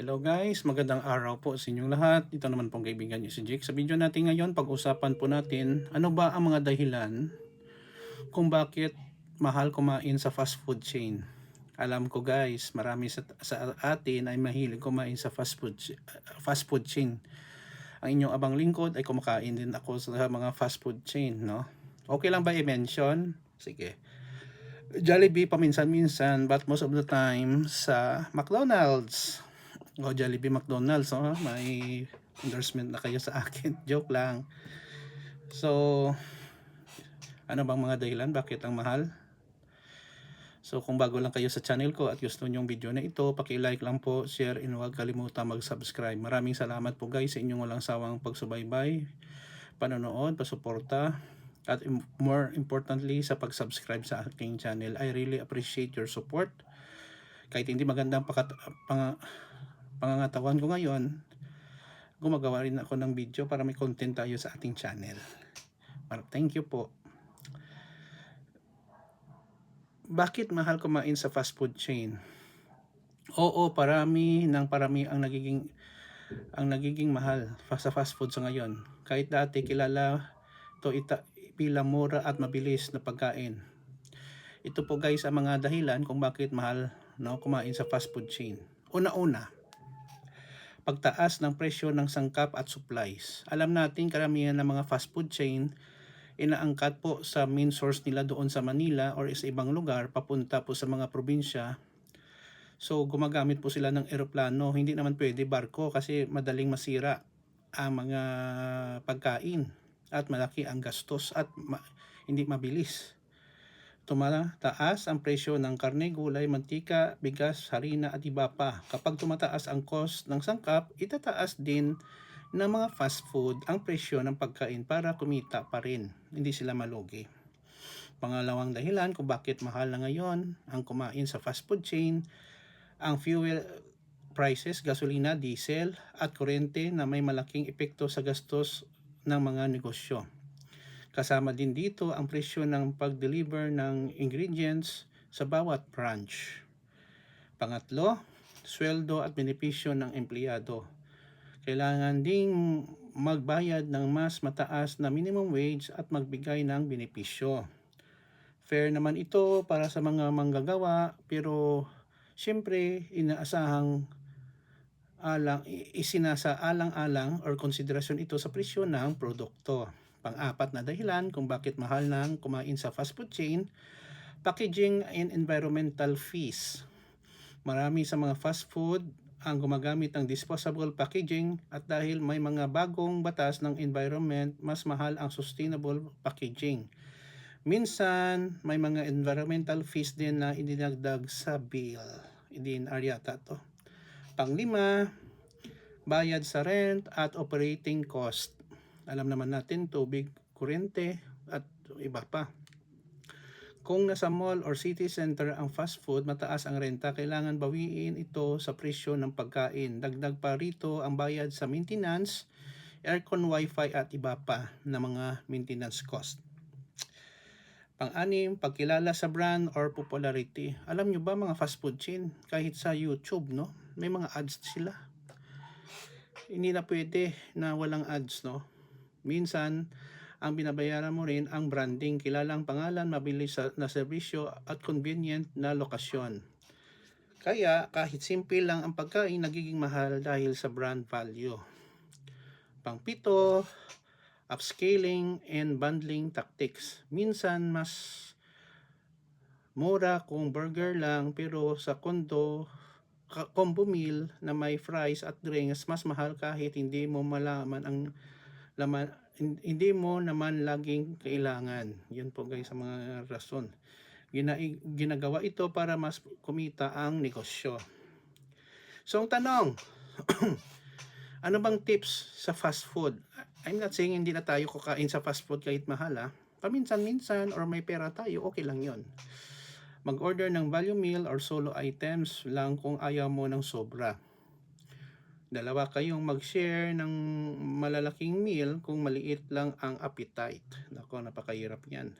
Hello guys, magandang araw po sa inyong lahat. Ito naman pong kaibigan niyo si Jake. Sa video natin ngayon, pag-usapan po natin ano ba ang mga dahilan kung bakit mahal kumain sa fast food chain. Alam ko guys, marami sa, sa atin ay mahilig kumain sa fast food fast food chain. Ang inyong abang lingkod ay kumakain din ako sa mga fast food chain, no? Okay lang ba i-mention? Sige. Jollibee paminsan-minsan but most of the time sa McDonald's o Jollibee McDonald's oh, may endorsement na kayo sa akin. Joke lang. So ano bang mga dahilan? Bakit ang mahal? So kung bago lang kayo sa channel ko at gusto nyong video na ito paki-like lang po share and huwag kalimutan mag-subscribe. Maraming salamat po guys sa inyong walang sawang pagsubaybay panonood pasuporta at more importantly sa pag-subscribe sa aking channel. I really appreciate your support. Kahit hindi magandang pakat- pang- pangangatawan ko ngayon, gumagawa rin ako ng video para may content tayo sa ating channel. Mar- Thank you po. Bakit mahal kumain sa fast food chain? Oo, parami ng parami ang nagiging ang nagiging mahal sa fast food sa ngayon. Kahit dati kilala to ita, bilang mura at mabilis na pagkain. Ito po guys ang mga dahilan kung bakit mahal no, kumain sa fast food chain. Una-una, pagtaas ng presyo ng sangkap at supplies. Alam natin karamihan ng mga fast food chain inaangkat po sa main source nila doon sa Manila or sa ibang lugar papunta po sa mga probinsya. So gumagamit po sila ng eroplano, hindi naman pwede barko kasi madaling masira ang mga pagkain at malaki ang gastos at ma- hindi mabilis. Tumataas ang presyo ng karne, gulay, mantika, bigas, harina at iba pa. Kapag tumataas ang cost ng sangkap, itataas din ng mga fast food ang presyo ng pagkain para kumita pa rin. Hindi sila malugi. Pangalawang dahilan kung bakit mahal na ngayon ang kumain sa fast food chain, ang fuel prices, gasolina, diesel at kuryente na may malaking epekto sa gastos ng mga negosyo. Kasama din dito ang presyo ng pag-deliver ng ingredients sa bawat branch. Pangatlo, sweldo at benepisyo ng empleyado. Kailangan ding magbayad ng mas mataas na minimum wage at magbigay ng benepisyo. Fair naman ito para sa mga manggagawa pero siyempre inaasahang alang isinasa alang-alang or konsiderasyon ito sa presyo ng produkto. Pang-apat na dahilan kung bakit mahal nang kumain sa fast food chain, packaging and environmental fees. Marami sa mga fast food ang gumagamit ng disposable packaging at dahil may mga bagong batas ng environment, mas mahal ang sustainable packaging. Minsan, may mga environmental fees din na idinagdag sa bill. Idin aryata to. Panglima, bayad sa rent at operating cost. Alam naman natin, tubig, kuryente, at iba pa. Kung nasa mall or city center ang fast food, mataas ang renta, kailangan bawiin ito sa presyo ng pagkain. Dagdag pa rito ang bayad sa maintenance, aircon, wifi at iba pa na mga maintenance cost. Pang-anim, pagkilala sa brand or popularity. Alam nyo ba mga fast food chain, kahit sa YouTube, no? May mga ads sila. Hindi na pwede na walang ads, no? Minsan, ang binabayaran mo rin ang branding, kilalang pangalan, mabilis na serbisyo at convenient na lokasyon. Kaya kahit simple lang ang pagkain, nagiging mahal dahil sa brand value. Pangpito, upscaling and bundling tactics. Minsan mas mura kung burger lang pero sa kondo combo meal na may fries at drinks mas mahal kahit hindi mo malaman ang laman hin- hindi mo naman laging kailangan. Yun po guys sa mga rason. Gina, ginagawa ito para mas kumita ang negosyo. So ang tanong, ano bang tips sa fast food? I'm not saying hindi na tayo kakain sa fast food kahit mahal ha. Paminsan-minsan or may pera tayo, okay lang yon. Mag-order ng value meal or solo items lang kung ayaw mo ng sobra. Dalawa kayong mag-share ng malalaking meal kung maliit lang ang appetite. Nako, napakahirap yan.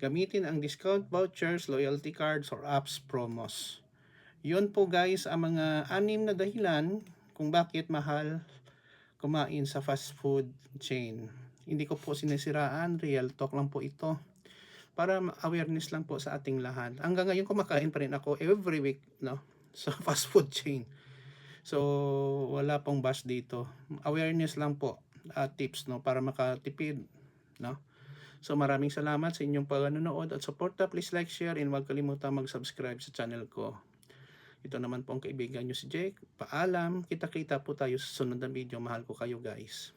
Gamitin ang discount vouchers, loyalty cards, or apps promos. Yun po guys ang mga anim na dahilan kung bakit mahal kumain sa fast food chain. Hindi ko po sinisiraan, real talk lang po ito. Para awareness lang po sa ating lahat. Hanggang ngayon kumakain pa rin ako every week no sa fast food chain. So wala pong bash dito. Awareness lang po at tips no para makatipid no. So maraming salamat sa inyong panonood at suporta. Please like, share, and huwag kalimutan mag-subscribe sa channel ko. Ito naman po ang kaibigan nyo si Jake. Paalam. Kita-kita po tayo sa sunod na video. Mahal ko kayo guys.